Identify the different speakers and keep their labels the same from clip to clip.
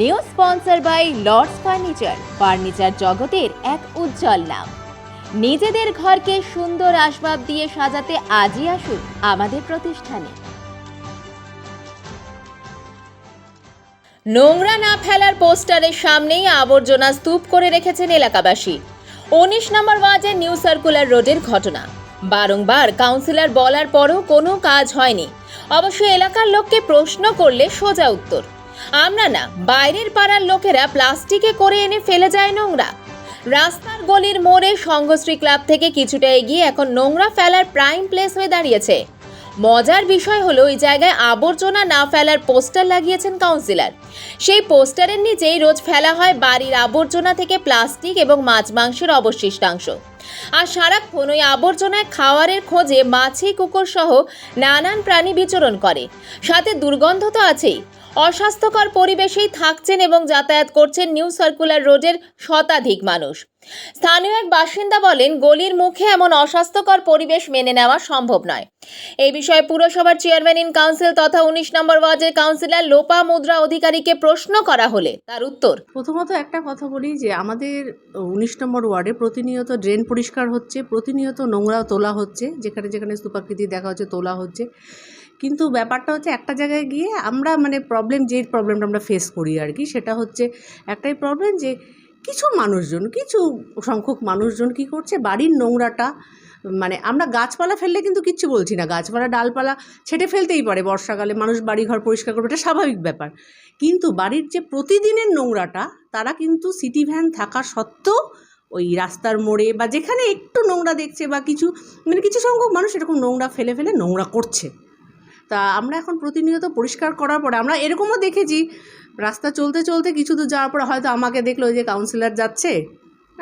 Speaker 1: New sponsor by Lords furniture. Furniture জগতের এক উজ্জ্বল নাম। নিজেদের ঘরকে সুন্দর আসবাব দিয়ে সাজাতে আজই আসুন আমাদের প্রতিষ্ঠানে। নোংরা না ফেলার পোস্টারের সামনেই আবর্জনা স্তূপ করে রেখেছেন এলাকাবাসী। উনিশ নম্বর ওয়ার্ডের নিউ সার্কুলার রোডের ঘটনা। বারংবার কাউন্সিলর বলার পরও কোনো কাজ হয়নি। অবশ্য এলাকার লোককে প্রশ্ন করলে সোজা উত্তর। আমরা না বাইরের পাড়ার লোকেরা প্লাস্টিকে করে এনে ফেলে যায় নোংরা। রাস্তার গলির মোড়ে সংঘশ্রী ক্লাব থেকে কিছুটা এগিয়ে এখন নোংরা ফেলার প্রাইম প্লেস হয়ে দাঁড়িয়েছে। মজার বিষয় হলো এই জায়গায় আবর্জনা না ফেলার পোস্টার লাগিয়েছেন কাউন্সিলর। সেই পোস্টারের নিচেই রোজ ফেলা হয় বাড়ির আবর্জনা থেকে প্লাস্টিক এবং মাছ মাংসের অবশিষ্টাংশ। আর সারাক্ষণ ওই আবর্জনায় খাওয়ারের খোঁজে মাছি কুকুর সহ নানান প্রাণী বিচরণ করে। সাথে দুর্গন্ধ তো আছেই। অস্বাস্থ্যকর পরিবেশেই থাকছেন এবং যাতায়াত করছেন নিউ সার্কুলার রোডের শতাধিক মানুষ। স্থানীয় এক বাসিন্দা বলেন, গলির মুখে এমন অস্বাস্থ্যকর পরিবেশ মেনে নেওয়া সম্ভব নয়। এই বিষয়ে পুরসভার চেয়ারম্যান ইন কাউন্সিল তথা উনিশ নম্বর ওয়ার্ডের কাউন্সিলর লোপা মুদ্রা অধিকারীকে প্রশ্ন করা হলে তার উত্তর।
Speaker 2: প্রথমত একটা কথা বলি যে, আমাদের উনিশ নম্বর ওয়ার্ডে প্রতিনিয়ত ড্রেন পরিষ্কার হচ্ছে, প্রতিনিয়ত নোংরা তোলা হচ্ছে, যেখানে যেখানে স্তূপাকৃতি দেখা হচ্ছে তোলা হচ্ছে। কিন্তু ব্যাপারটা হচ্ছে একটা জায়গায় গিয়ে আমরা মানে প্রবলেম যে প্রবলেমটা আমরা ফেস করি আর কি সেটা হচ্ছে একটাই প্রবলেম যে কিছু মানুষজন, কিছু সংখ্যক মানুষজন কি করছে, বাড়ির নোংরাটা মানে আমরা গাছপালা ফেললে কিন্তু কিচ্ছু বলছি না, গাছপালা, ডালপালা ছেটে ফেলতেই পারে বর্ষাকালে, মানুষ বাড়ি ঘর পরিষ্কার করবে, এটা স্বাভাবিক ব্যাপার। কিন্তু বাড়ির যে প্রতিদিনের নোংরাটা, তারা কিন্তু সিটি ভ্যান থাকা সত্ত্বেও ওই রাস্তার মোড়ে বা যেখানে একটু নোংরা দেখছে বা কিছু মানে কিছু সংখ্যক মানুষ এরকম নোংরা ফেলে ফেলে নোংরা করছে। তা আমরা এখন প্রতিনিয়ত পরিষ্কার করার পরে আমরা এরকমও দেখেছি, রাস্তা চলতে চলতে কিছু দূর যাওয়ার পরে হয়তো আমাকে দেখল যে কাউন্সিলার যাচ্ছে।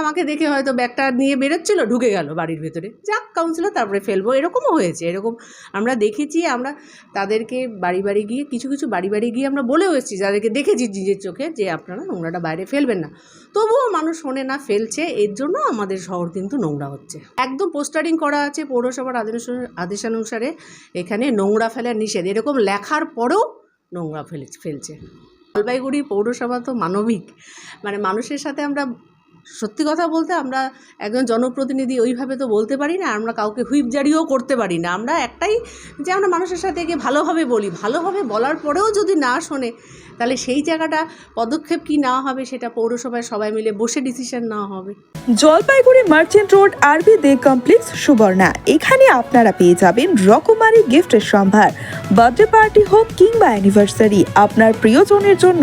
Speaker 2: আমাকে দেখে হয়তো ব্যাগটা নিয়ে বেরোচ্ছিল, ঢুকে গেল বাড়ির ভেতরে। যাক কাউন্সিলর তারপরে ফেলব। এরকমও হয়েছে, এরকম আমরা দেখেছি, আমরা তাদেরকে বাড়ি বাড়ি গিয়ে, কিছু কিছু বাড়ি বাড়ি গিয়ে আমরা বলেও এসেছি, যাদেরকে দেখেছি নিজের চোখে যে আপনারা নোংরাটা বাইরে ফেলবেন না। তবুও মানুষ শোনে না, ফেলছে, এর জন্য আমাদের শহর কিন্তু নোংরা হচ্ছে। একদম পোস্টারিং করা আছে পৌরসভার আদেশ, আদেশানুসারে এখানে নোংরা ফেলার নিষেধ। এরকম লেখার পরেও নোংরা ফেলে, ফেলছে। জলপাইগুড়ি পৌরসভা তো মানবিক। মানে মানুষের সাথে আমরা সত্যি কথা বলতে আমরা একজন জনপ্রতিনিধি ওইভাবে তো বলতে পারি না, আমরা কাউকে হুইপ জারিও করতে পারি না। আমরা একটাই যে আমরা মানুষের সাথে গিয়ে ভালোভাবে বলি, ভালোভাবে বলার পরেও যদি না শোনে, তাহলে সেই জায়গাটা পদক্ষেপ কি নেওয়া হবে সেটা পৌরসভায় সবাই মিলে বসে ডিসিশন নেওয়া হবে।
Speaker 3: জলপাইগুড়ি মার্চেন্ট রোড আরবি দে কমপ্লেক্স সুবর্ণা, এখানে আপনারা পেয়ে যাবেন রকমারি গিফটের সম্ভার। বার্থডে পার্টি হোক কিংবা অ্যানিভার্সারি আপনার প্রিয়জনের জন্য